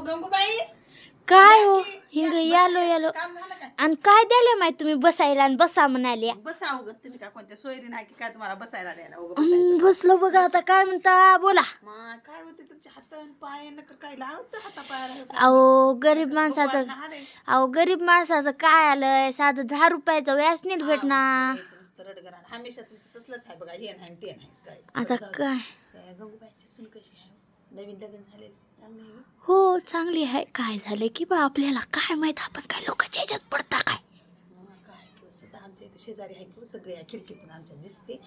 गंगूबाई. काय हो? हिंग यालो यालो काम झालं काय आणि काय द्याले माहिती तुम्ही बसायला आणि बसा म्हणाले? बसा तुम्ही कोणत्या सोयरी नाही की काय तुम्हाला बसायला द्यायला हम्म, बसलो बघा आता काय म्हणता? बोला. काय होते तुमच्या हात पाय नका काय लावचं हाता पायाला अहो गरीब माणसाचं. अहो गरीब माणसाचं काय आलंय? साधं दहा रुपयाचं व्याज नाही भेटणार. हमेशा तुमचं तसलंच आहे बघा हे नाही ते नाही. काय आता. काय? गंगूबाईची सून कशी आहे? नवीन लग्न झाले चांगलं आहे हो. चांगली आहे. काय झालं की बा आपल्याला काय माहीत आपण काय लोकांच्या ह्याच्यात पडता काय? मग काय किंवा सध्या आमच्या इथे शेजारी आहे किंवा सगळे या खिडकीतून आमच्या दिसते.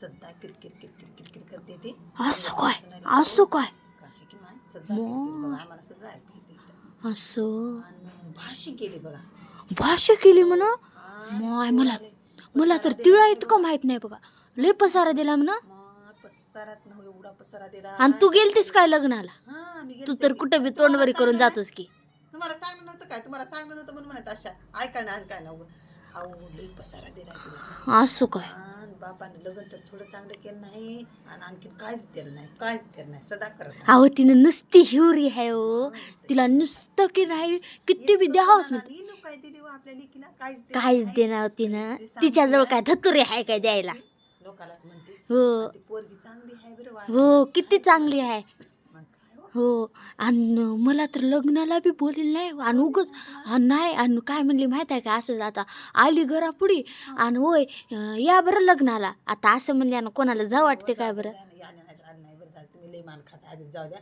सध्या किरकिर किरकिर किरकिर करते ते. असं काय? असं काय? काय की माय सध्या किरकिर बघा आम्हाला सगळं ऐकू येते. असं? आणि भाशी केली बघा. भाषा केली म्हणा? माय मला मला तर तिळा इतकं माहीत नाही बघा. लय पसारा दिला म्हणा? पसारात ना एवढा पसारा दिला आणि तू गेलतीस काय लग्नाला? हा मी तू तर. कुठं बी तोंडवरी करून जातोस की? तुम्हाला सांगलं नव्हतं काय? तुम्हाला सांगलं नव्हतं म्हणून म्हणत अशा ऐका ना ऐका ना. अहो लई पसारा दिला तिला असं काय? आणि बापाने लग्न तर थोडं चांगलं केलं नाही आणि आणखीन काहीच दिलं नाही काहीच दिलं नाही सदा करत नाही. अहो तिनं नुसती हिवरी आहे हो. तिला नुसतं की नाही किती बी द्यावंच आणि म्हणते हिनं काय दिली हो आपल्या लेकीला? काहीच दिलं काहीच. देणार तिनं. तिच्याजवळ. काय धतुरी आहे काय द्यायला? लोकालाच म्हणते. हो. ती पोरगी चांगली आहे बरं हो किती चांगली आहे. मग काय हो? हो आणि मला तर लग्नाला बी बोलेल नाही. आणि उगच आणि नाही आणि काय म्हणली माहीत आहे का? असं आता आली घरापुढी. आणि होय अं, या बरं लग्नाला. आता असं म्हणले ना कोणाला जा वाटते काय बरं? आले नाही आले नाही बरं झालं तुम्ही लई मान खाता आधीच जाऊ द्या.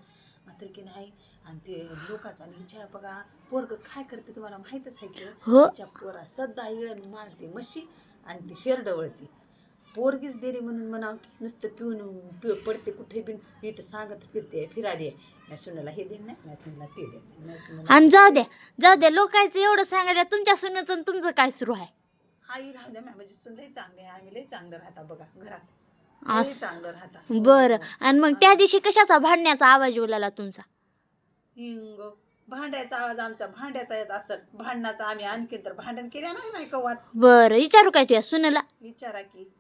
मात्र की नाही आणि ते लोकांचा आणि हिच्या बघा पोरग काय करते तुम्हाला माहीतच आहे की हो. तिच्या पोरा सध्या इळण मारते म्हशी आणि ती शेर डवळते पोरगीच देरी म्हणून म्हणावं की नुसतं पिऊन पिऊ पडते कुठे बिन इथं सांगत फिरते आहे नाही सुनाला हे दे नाही नाही सुनाला ते दे नाही. सुनाला आणि जाऊ द्या जाऊ द्या लोकांचं एवढं सांगायला तुमच्या सुनाचं आणि तुमचं काय सुरू आहे? आई राहू द्या म्हणजे सुन लई चांगले आहे आम्ही लई चांगलं राहता बघा घरात. लई असं. चांगलं राहता. बरं. आणि मग त्या दिवशी कशाचा भांडण्याचा आवाज बोलाला तुमचा? हिंग भांड्याचा आवाज आमचा भांड्याचा येत असेल. भांडणाचा आम्ही आणखीन तर भांडण केल्या नाही माय कवाच. बरं विचारू काय तुझ्या सुनेला? विचारा की.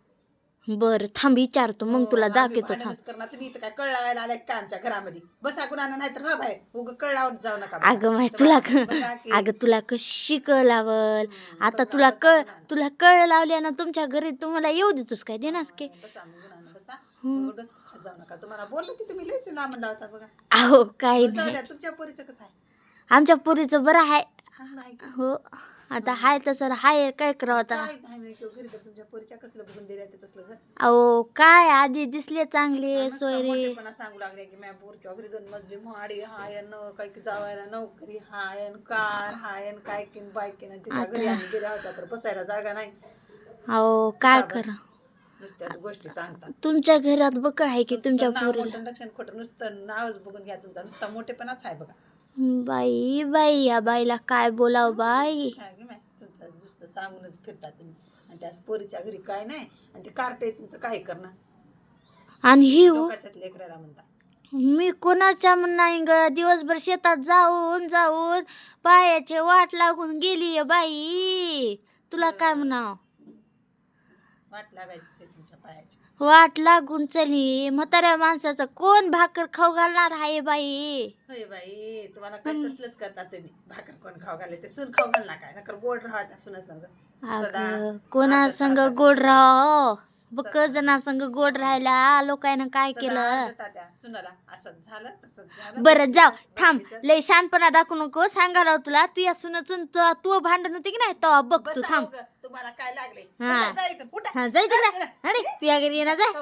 बरं थांब विचारतो. मग तुला हो, आम्ही दाखवतो थांब. करणार. तुम्ही इथं काय कळ लावायला आलाय का आमच्या घरामध्ये? बसा नाही तर हा बाहेर. उग कळ लावत जाऊ नका बघा. अगं माय तुला. अगं तुला कशी कळ लावल? आता तुला कळ. तुला कळ लावल्या ना तुमच्या घरी तुम्हाला येऊ देतोस काय देनास की. बसा जाऊ नका. तुम्हाला बोललो की तुम्ही लयच लांब लावता बघा. अहो काय नाही. तुमच्या पोरीचं कसं आहे? आमच्या पुरीचं बरं आहे? हो. आता हाय तसं हाय काय करावं आता? काय नाही घरी तर तुमच्या पोरीच्या कसलं बघून दिल्या ते तसलं घर. अहो काय आधी दिसले चांगले मस्त सोयरे. मोठेपणा सांगू लागले की मॅ पोरच्या घरी जाऊन मजली माडी हाय न काय की जावायला नोकरी हाय न कार हाय न काय की बायकी न तिच्या घरी आम्ही गेल्या होत्या तर बसायला जागा नाही. अहो काय. करा? नुसत्याच गोष्टी सांगतात. तुमच्या घरात बकळ आहे की तुमच्या नाव पोरीला? मोठं लक्षण खोटं नुसतं नावच बघून घ्या तुमचा नुसता मोठेपणाच आहे बघा. बाई बाई या बाईला काय बोलाव बाई? की तुमचं नुसतं सांगूनच फिरता तुम्ही. आणि त्याच पोरीच्या घरी काय नाही आणि ते कार्ट आहे तुमचं काय करणार? आणि ही हो, लोकांच्याच लेकराला म्हणता मी कोणाच्या नाही ग दिवसभर शेतात जाऊन जाऊन पायाचे वाट लागून गेली बाई. तुला काय म्हणाव? वाट लागायची तुमच्या पायाची. वाट लागून चली. म्हाताऱ्या माणसाचं कोण भाकर खाऊ घालणार आहे बाई? होय बाई तुम्हाला काय तसलंच करता तुम्ही. भाकर कोण खाऊ घाले ते सून खाऊ घालणार काय? नकर गोड राहा त्या सुना संग. अगं कोणा संग गोड राह बक जना संग गोड राहायला लोकांना काय केलं? त्या सुनाला. असंच झालं तसंच झालं. बरं जाऊ थांब. लय शानपणा दाखवू नको. सांगायला तुला. तू या सुनाचं तू- तू भांडण होती की नाही? तेव्हा बघ तू बसा थांब. उगं, तुम्हाला काय लागले हा. बसा, जा इकडं, उठा. हा जाय तिकडे अरे तुझ्या घरी येणार जाय